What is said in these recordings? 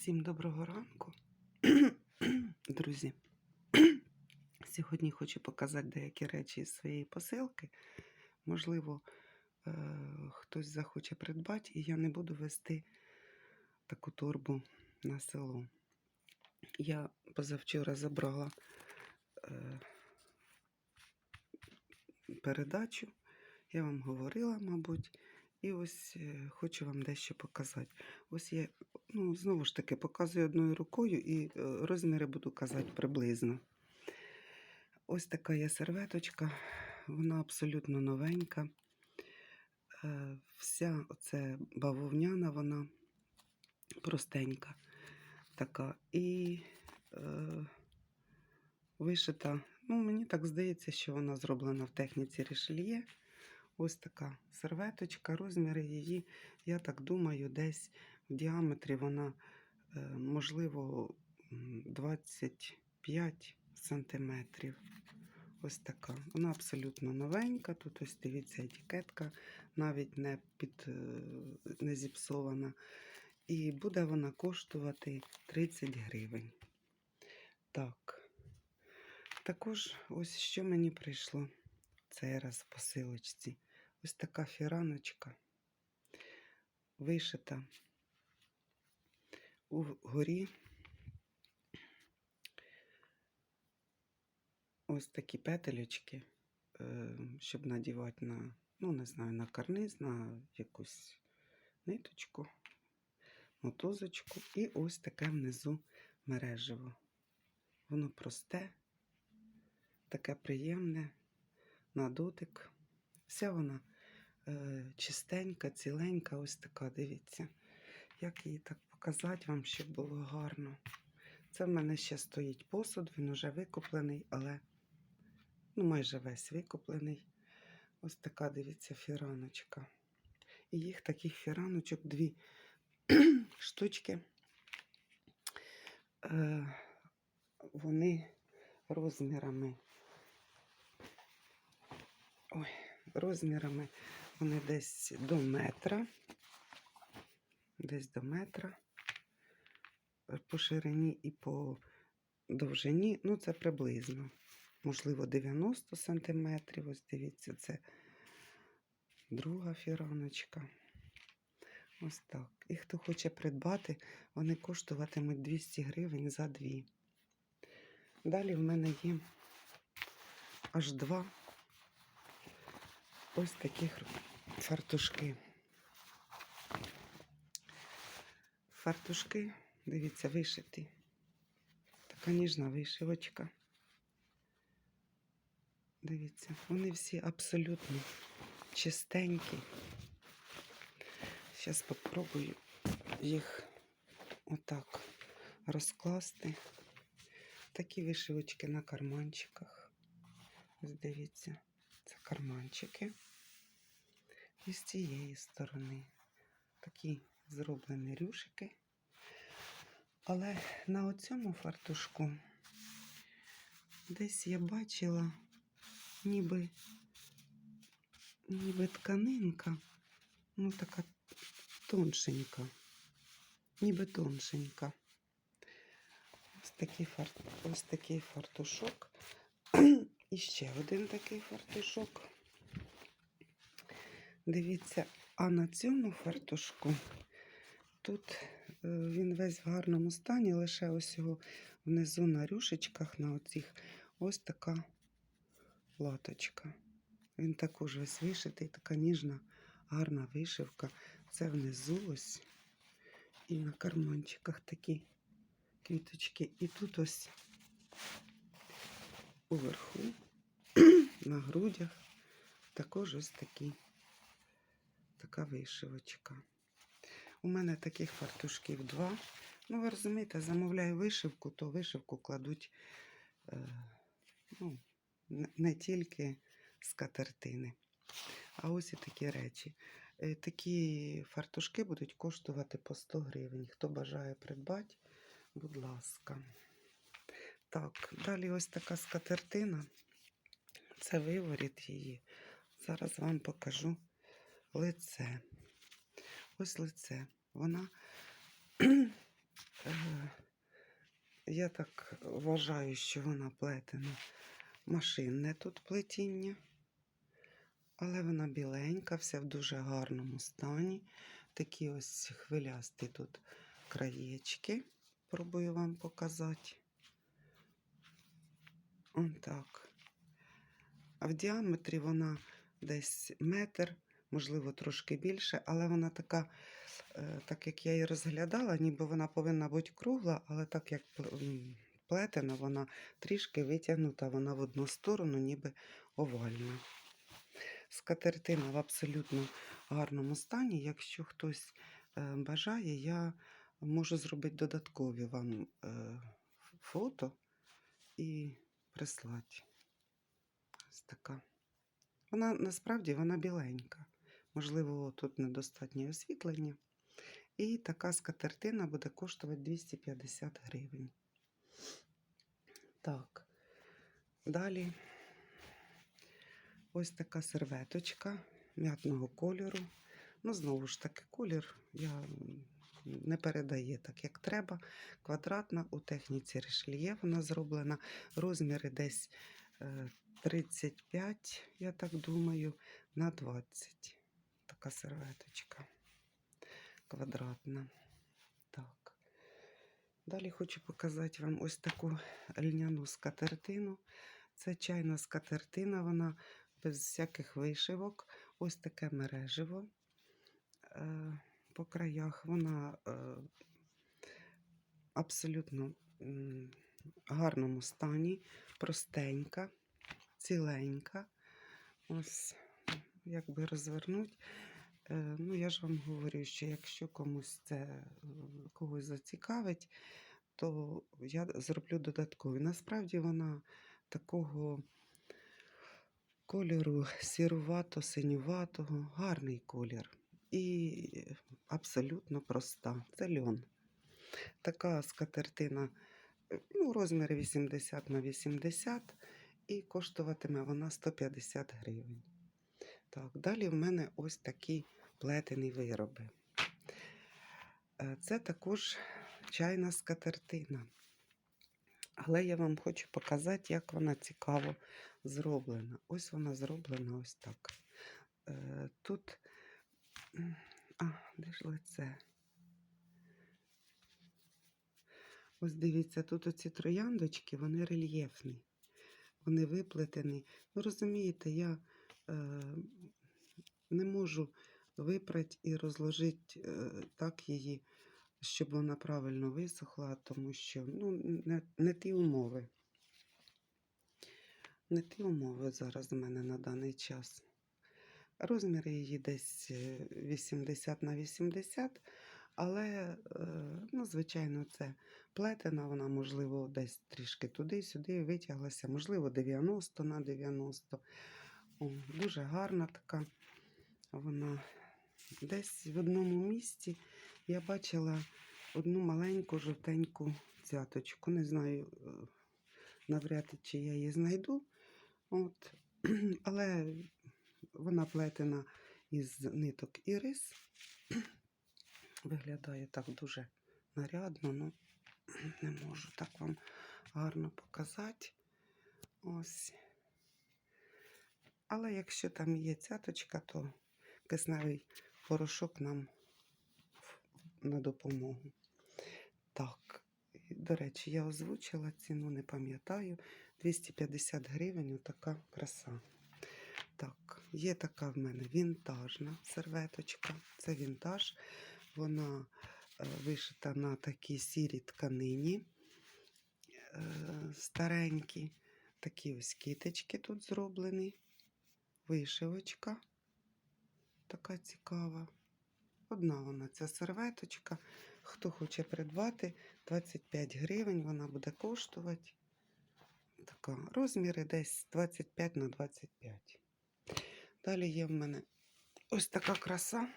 Всім доброго ранку, друзі. Сьогодні хочу показати деякі речі з своєї посилки. Можливо, е, хтось захоче придбати, і я не буду вести таку торбу на село. Я позавчора забрала е, передачу, я вам говорила, мабуть, і ось е, хочу вам дещо показати. Ось я ну, знову ж таки показую одною рукою і е, розміри буду казати приблизно. Ось така є серветочка, вона абсолютно новенька. Е, Вся оце бавовняна, вона простенька така. І е, вишита. Ну, мені так здається, що вона зроблена в техніці рішельє. Ось така серветочка, розміри її, я так думаю, десь в діаметрі вона, е, можливо, 25 сантиметрів. Ось така. Вона абсолютно новенька. Тут ось дивіться, етикетка навіть не під е, не зіпсована. І буде вона коштувати 30 гривень. Так. Також ось що мені прийшло цей раз в посилочці. Ось така фіраночка вишита угорі. Ось такі петелечки, е, щоб надівати на, ну, не знаю, на карниз, на якусь ниточку, мотузочку. І ось таке внизу мережево. Воно просте, таке приємне, на дотик. Вся вона чистенька, ціленька, ось така, дивіться. Як її так показати вам, щоб було гарно. Це в мене ще стоїть посуд, він уже викуплений, але ну, майже весь викуплений. Ось така, дивіться, фіраночка. І їх таких фіраночок дві штучки. Е, вони розмірами. Ой, розмірами вони десь до метра. Десь до метра. По ширині і по довжині, ну, це приблизно. Можливо, 90 сантиметрів. Ось дивіться, це друга фіраночка. Ось так. І хто хоче придбати, вони коштуватимуть 200 гривень за дві. Далі в мене є аж два ось таких фартушки. Фартушки, дивіться, вишиті. Така ніжна вишивочка. Дивіться, вони всі абсолютно чистенькі. Зараз спробую їх отак розкласти. Такі вишивочки на карманчиках. Ось дивіться, карманчики. І з цієї сторони такі зроблені рюшики. Але на оцьому фартушку десь я бачила ніби, ніби тканинка, ну така тоншенька, ніби тоншенька. Ось такий, фартушок. І ще один такий фартушок. Дивіться, а на цьому фартушку тут е, він весь в гарному стані, лише ось його внизу на рюшечках, на оцих ось така латочка. Він також весь вишитий, така ніжна, гарна вишивка. Це внизу ось. І на карманчиках такі квіточки. І тут ось уверху, на грудях, також ось такі, така вишивочка. У мене таких фартушків два. Ну, ви розумієте, замовляю вишивку, то вишивку кладуть е, ну, не- тільки з катертини, а ось і такі речі. Е, Такі фартушки будуть коштувати по 100 гривень. Хто бажає придбати, будь ласка. Так, далі ось така скатертина. Це виворіт її. Зараз вам покажу лице. Ось лице. Вона е, Я так вважаю, що вона плетена машинне тут плетіння. Але вона біленька, вся в дуже гарному стані. Такі ось хвилясті тут краєчки. Пробую вам показати. Он так. А в діаметрі вона десь метр, можливо, трошки більше, але вона така, е, так як я її розглядала, ніби вона повинна бути кругла, але так як плетена, вона трішки витягнута, вона в одну сторону, ніби овальна. Скатертина в абсолютно гарному стані. Якщо хтось е, бажає, я можу зробити додаткові вам е, фото і прислати. Ось така. Вона насправді вона біленька. Можливо, тут недостатнє освітлення. І така скатертина буде коштувати 250 гривень. Так. Далі ось така серветочка м'ятного кольору. Ну, знову ж таки, колір я не передає так, як треба. Квадратна у техніці ришельє вона зроблена. Розміри десь е, 35, я так думаю, на 20. Така серветочка квадратна. Так. Далі хочу показати вам ось таку льняну скатертину. Це чайна скатертина, вона без всяких вишивок. Ось таке мереживо е, по краях. Вона е, абсолютно гарному стані, простенька, ціленька. Ось, як би розвернути. Е, Ну, я ж вам говорю, що якщо комусь це е, когось зацікавить, то я зроблю додаткові. Насправді вона такого кольору сірувато-синюватого, гарний колір. І абсолютно проста. Це льон. Така скатертина, е, ну, розміри 80 на 80 і коштуватиме вона 150 гривень. Так, далі в мене ось такі плетені вироби. Е, Це також чайна скатертина. Але я вам хочу показати, як вона цікаво зроблена. Ось вона зроблена ось так. Е, Тут, а, де ж лице? Ось дивіться, тут оці трояндочки, вони рельєфні, вони виплетені. Ну, розумієте, я е, не можу випрати і розложити е, так її, щоб вона правильно висохла, тому що ну, не, не ті умови. Не ті умови зараз у мене на даний час. Розмір її десь е, 80 на 80, але, е, ну, звичайно, це плетена, вона, можливо, десь трішки туди-сюди витяглася, можливо, 90 на 90. О, дуже гарна така. Вона десь в одному місці я бачила одну маленьку жовтеньку цяточку. Не знаю, е, навряд чи я її знайду. От. Але вона плетена із ниток ірис. Виглядає так дуже нарядно, ну не можу так вам гарно показати. Ось. Але якщо там є цяточка, то кисневий порошок нам на допомогу. Так, до речі, я озвучила ціну, не пам'ятаю. 250 гривень така краса. Є така в мене вінтажна серветочка. Це вінтаж. Вона е, вишита на такій сірій тканині е, старенькі. Такі ось кіточки тут зроблені. Вишивочка така цікава. Одна вона ця серветочка. Хто хоче придбати, 25 гривень вона буде коштувати. Така, розміри десь 25 на 25. Далі є в мене ось така краса,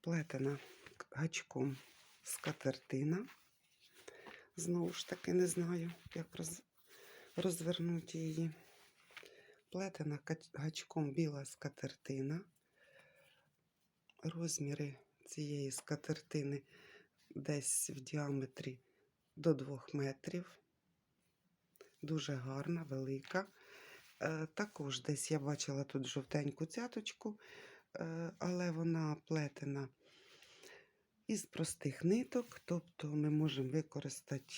плетена гачком скатертина. Знову ж таки, не знаю, як роз... розвернути її. Плетена гачком біла скатертина. Розміри цієї скатертини десь в діаметрі до 2 метрів. Дуже гарна, велика. Е, також десь я бачила тут жовтеньку цяточку, е, але вона плетена із простих ниток, тобто ми можемо використати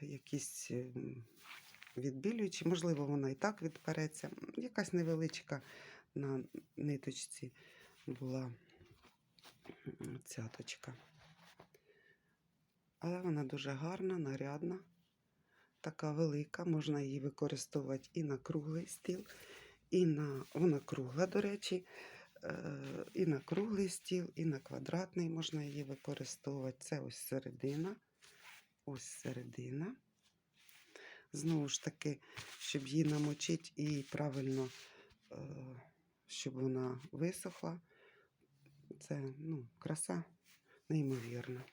якісь ем, відбілюючі, можливо, вона і так відпереться. Якась невеличка на ниточці була цяточка. Але вона дуже гарна, нарядна, така велика, можна її використовувати і на круглий стіл, і на вона кругла, до речі, е, і на круглий стіл, і на квадратний можна її використовувати. Це ось середина. Ось середина. Знову ж таки, щоб її намочити і правильно, е, щоб вона висохла. Це ну, краса неймовірна.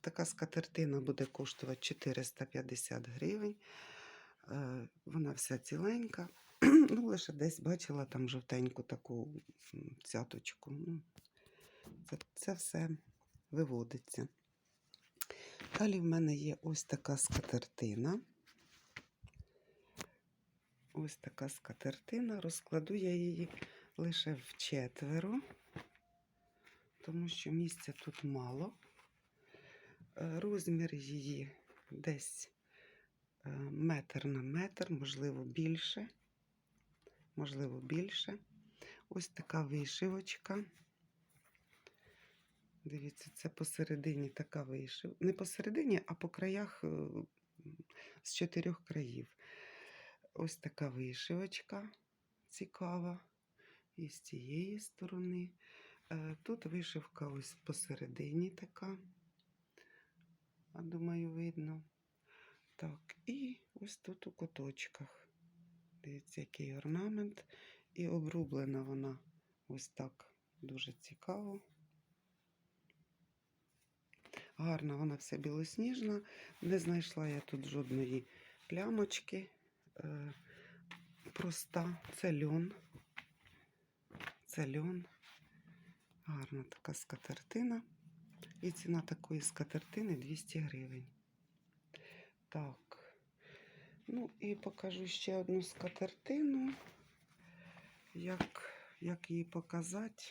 Така скатертина буде коштувати 450 гривень. Е, Вона вся ціленька. Ну, лише десь бачила там жовтеньку таку цяточку. Ну, це, це все виводиться. Далі в мене є ось така скатертина. Ось така скатертина. Розкладу я її лише в четверо, тому що місця тут мало. Е, Розмір її десь е, метр на метр, можливо, більше. Можливо, більше. Ось така вишивочка. Дивіться, це посередині така вишивка. Не посередині, а по краях е, з чотирьох країв. Ось така вишивочка цікава. І з цієї сторони. Тут вишивка ось посередині така. Думаю, видно. Так, і ось тут у куточках. Дивіться, який орнамент. І обрублена вона ось так дуже цікаво. Гарна вона вся білосніжна. Не знайшла я тут жодної плямочки. Е, проста. Це льон. Це льон. Гарна така скатертина. І ціна такої скатертини 200 гривень. Так. Ну і покажу ще одну скатертину. Як, як її показати?